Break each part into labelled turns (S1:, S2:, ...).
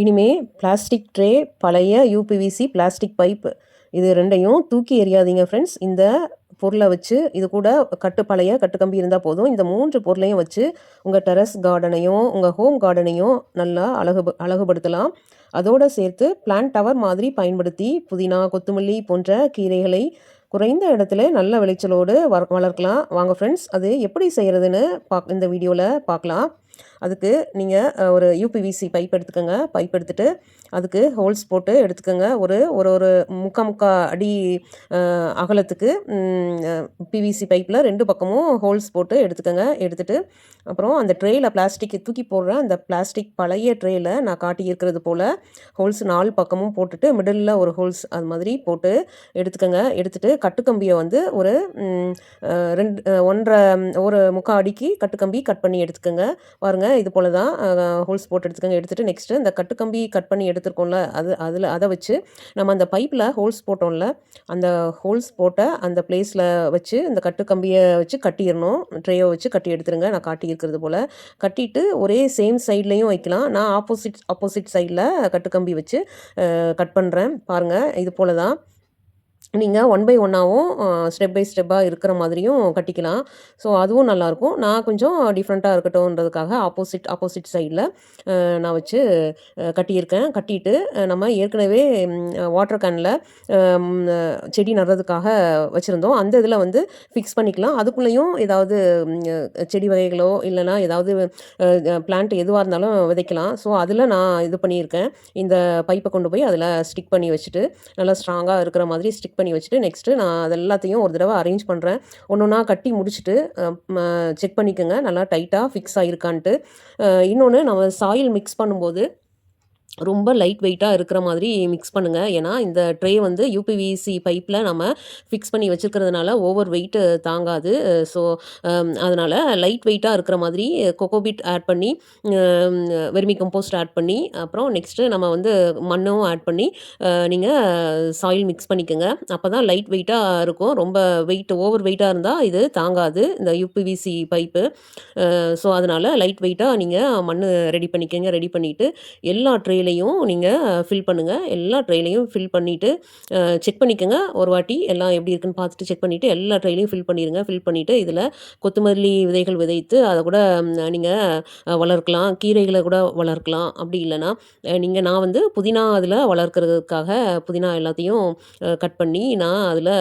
S1: இனிமே plastic tray பழைய UPVC plastic pipe இது ரெண்டையும் தூக்கி எறியாதீங்க ஃப்ரெண்ட்ஸ் இந்த பொருளை வச்சு இது கூட கட்டு பழைய கட்டுக்கம்பி இருந்தால் போதும். இந்த மூன்று பொருளையும் வச்சு உங்கள் டெரஸ் கார்டனையும் உங்கள் ஹோம் கார்டனையும் நல்லா அழகு அழகுபடுத்தலாம். அதோடு சேர்த்து பிளான்ட் டவர் மாதிரி பயன்படுத்தி புதினா கொத்தமல்லி போன்ற கீரைகளை குறைந்த இடத்துல நல்ல விளைச்சலோடு வளர்க்கலாம். வாங்க ஃப்ரெண்ட்ஸ் அது எப்படி செய்கிறதுன்னு பாக் இந்த வீடியோவில் பார்க்கலாம். அதுக்கு நீங்கள் ஒரு யூபிவிசி பைப் எடுத்துக்கோங்க. பைப் எடுத்துகிட்டு அதுக்கு ஹோல்ஸ் போட்டு எடுத்துக்கோங்க. ஒரு ஒரு ஒரு முக்கா முக்கா அடி அகலத்துக்கு பிவிசி பைப்பில் ரெண்டு பக்கமும் ஹோல்ஸ் போட்டு எடுத்துக்கோங்க. எடுத்துகிட்டு அப்புறம் அந்த ட்ரேயில் பிளாஸ்டிக் தூக்கி போடுற அந்த பிளாஸ்டிக் பழைய ட்ரேயில் நான் காட்டி இருக்கிறது போல் ஹோல்ஸ் நாலு பக்கமும் போட்டுட்டு மிடில் ஒரு ஹோல்ஸ் அது மாதிரி போட்டு எடுத்துக்கோங்க. எடுத்துகிட்டு கட்டுக்கம்பியை வந்து ஒரு ரெண்டு ஒன்றரை ஒரு முக்கால் அடிக்கு கட்டுக்கம்பி கட் பண்ணி எடுத்துக்கோங்க. பாருங்கள் இது போல் தான் ஹோல்ஸ் போட்டு எடுத்துக்கோங்க எடுத்துகிட்டு நெக்ஸ்ட்டு இந்த கட்டுக்கம்பி கட் பண்ணி எடுத்துருக்கோம்ல அது அதில் அதை வச்சு நம்ம அந்த பைப்பில் ஹோல்ஸ் போட்டோம்ல அந்த ஹோல்ஸ் போட்ட அந்த பிளேஸில் வச்சு இந்த கட்டுக்கம்பியை வச்சு கட்டிடணும். ட்ரேயை வச்சு கட்டி எடுத்துருங்க. நான் காட்டி இருக்கிறது போல். கட்டிட்டு ஒரே சேம் சைட்லேயும் வைக்கலாம். நான் ஆப்போசிட் ஆப்போசிட் சைடில் கட்டுக்கம்பி வச்சு கட் பண்ணுறேன் பாருங்கள் இது போல் தான் நீங்கள் ஒன் பை ஒன்னாகவும் ஸ்டெப் பை ஸ்டெப்பாக இருக்கிற மாதிரியும் கட்டிக்கலாம். ஸோ அதுவும் நல்லாயிருக்கும் நான் கொஞ்சம் டிஃப்ரெண்ட்டாக இருக்கட்டும்ன்றதுக்காக ஆப்போசிட் ஆப்போசிட் சைடில் நான் வச்சு கட்டியிருக்கேன். கட்டிட்டு நம்ம ஏற்கனவே வாட்டர் கேனில் செடி நடுறதுக்காக வச்சுருந்தோம். அந்த இதில் வந்து ஃபிக்ஸ் பண்ணிக்கலாம். அதுக்குள்ளேயும் ஏதாவது செடி வகைகளோ இல்லைனா ஏதாவது பிளான்ட் எதுவாக இருந்தாலும் விதைக்கலாம். ஸோ அதில் நான் இது பண்ணியிருக்கேன். இந்த பைப்பை கொண்டு போய் அதில் ஸ்டிக் பண்ணி வச்சுட்டு நல்லா ஸ்ட்ராங்காக இருக்கிற மாதிரி ஸ்டிக் பண்ணி வச்சுட்டு நெக்ஸ்ட்டு நான் அது எல்லாத்தையும் ஒரு தடவை அரேஞ்ச் பண்ணுறேன் ஒன்று ஒன்றா கட்டி முடிச்சுட்டு செக் பண்ணிக்கோங்க. நல்லா டைட்டாக ஃபிக்ஸ் ஆகிருக்கான்ட்டு இன்னொன்று நம்ம சாயில் மிக்ஸ் பண்ணும்போது ரொம்ப லைட் வெயிட்டாக இருக்கிற மாதிரி மிக்ஸ் பண்ணுங்கள் ஏன்னா இந்த ட்ரே வந்து யூபிவிசி பைப்பில் நம்ம ஃபிக்ஸ் பண்ணி வச்சுருக்கிறதுனால ஓவர் வெயிட்டு தாங்காது. ஸோ அதனால் லைட் வெயிட்டாக இருக்கிற மாதிரி கொக்கோபிட் ஆட் பண்ணி வெர்மி கம்போஸ்ட் ஆட் பண்ணி அப்புறம் நெக்ஸ்ட்டு நம்ம வந்து மண்ணும் ஆட் பண்ணி நீங்கள் சாயில் மிக்ஸ் பண்ணிக்கோங்க. அப்போ தான் லைட் வெயிட்டாக இருக்கும். ரொம்ப வெயிட் ஓவர் வெயிட்டாக இருந்தால் இது தாங்காது இந்த யூபிவிசி பைப்பு ஸோ அதனால் லைட் வெயிட்டாக நீங்கள் மண் ரெடி பண்ணிக்கோங்க. ரெடி பண்ணிவிட்டு எல்லா ட்ரேலையும் ட்ரேலையும் நீங்கள் ஃபில் பண்ணுங்கள் எல்லா ட்ரேலையும் ஃபில் பண்ணிவிட்டு செக் பண்ணிக்கோங்க. ஒரு வாட்டி எல்லாம் எப்படி இருக்குன்னு பார்த்துட்டு செக் பண்ணிவிட்டு எல்லா ட்ரேலையும் ஃபில் பண்ணிடுங்க ஃபில் பண்ணிவிட்டு இதில் கொத்தமல்லி விதைகள் விதைத்து அதை கூட நீங்கள் வளர்க்கலாம். கீரைகளை கூட வளர்க்கலாம். அப்படி இல்லைன்னா நீங்கள் நான் வந்து புதினா அதில் வளர்க்குறதுக்காக புதினா எல்லாத்தையும் கட் பண்ணி நான் அதில்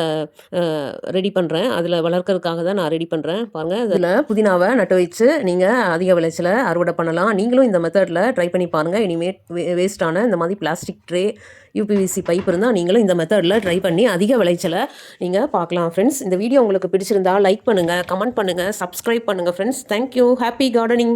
S1: ரெடி பண்ணுறேன் அதில் வளர்க்குறதுக்காக தான் நான் ரெடி பண்ணுறேன் பாருங்கள் அதில் புதினாவை நட்டு வச்சு நீங்கள் அதிக விளைச்சலை அறுவடை பண்ணலாம். நீங்களும் இந்த மெத்தடில் ட்ரை பண்ணி பாருங்கள் இனிமேட் வேஸ்ட்டான இந்த மாதிரி பிளாஸ்டிக் ட்ரே யூபிவிசி பைப் இருந்தால் நீங்களும் இந்த மெத்தடில் ட்ரை பண்ணி அதிக விளைச்சலை நீங்கள் பார்க்கலாம் ஃப்ரெண்ட்ஸ் இந்த வீடியோ உங்களுக்கு பிடிச்சிருந்தா லைக் பண்ணுங்கள் கமெண்ட் பண்ணுங்கள் சப்ஸ்கிரைப் பண்ணுங்கள் ஃப்ரெண்ட்ஸ் தேங்க்யூ ஹாப்பி கார்டனிங்